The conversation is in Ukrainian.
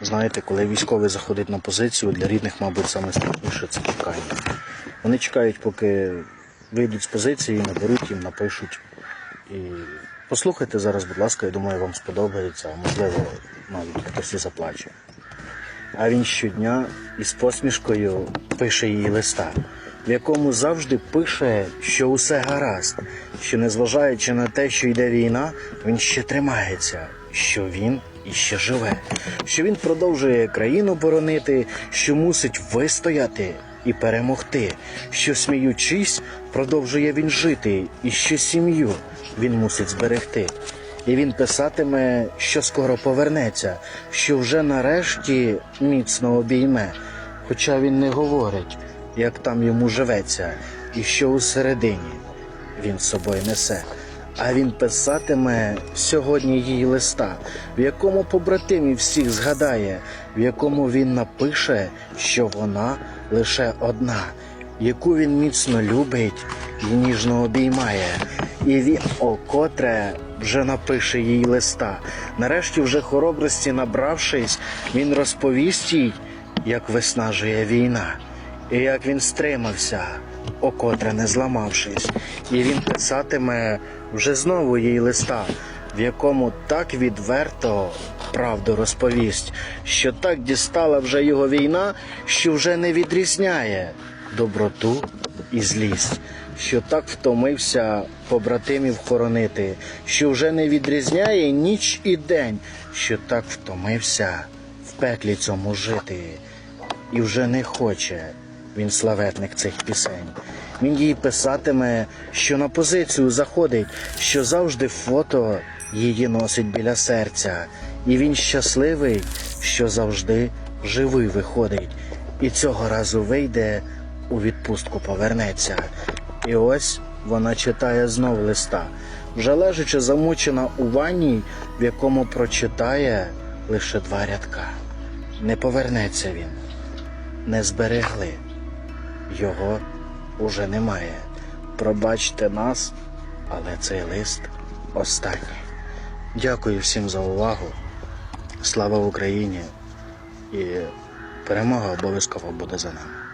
Знаєте, коли військовий заходить на позицію, для рідних, мабуть, саме страшніше це чекання. Вони чекають, поки вийдуть з позиції, наберуть їм, напишуть. І послухайте зараз, будь ласка, я думаю, вам сподобається, а можливо, навіть хтось і заплаче. А він щодня із посмішкою пише їй листа, в якому завжди пише, що усе гаразд, що незважаючи на те, що йде війна, він ще тримається, що він іще живе, що він продовжує країну боронити, що мусить вистояти і перемогти, що сміючись, продовжує він жити, і що сім'ю він мусить зберегти. І він писатиме, що скоро повернеться, що вже нарешті міцно обійме, хоча він не говорить, як там йому живеться, і що усередині він собою несе. А він писатиме сьогодні їй листа, в якому побратимів всіх згадає, в якому він напише, що вона лише одна, яку він міцно любить і ніжно обіймає. І він окотре вже напише їй листа. Нарешті, вже хоробрості набравшись, він розповість їй, як виснажує війна, і як він стримався, окотре не зламавшись, і він писатиме вже знову їй листа, в якому так відверто правду розповість, що так дістала вже його війна, що вже не відрізняє доброту і злість, що так втомився побратимів хоронити, що вже не відрізняє ніч і день, що так втомився в пеклі цьому жити, і вже не хоче він славетник цих пісень. Він їй писатиме, що на позицію заходить, що завжди фото її носить біля серця, і він щасливий, що завжди живий виходить, і цього разу вийде у відпустку повернеться. І ось вона читає знов листа, вже лежачи замучена у ванні, в якому прочитає лише два рядка. Не повернеться він, не зберегли, його уже немає. Пробачте нас, але цей лист останній. Дякую всім за увагу. Слава Україні! І перемога обов'язково буде за нами.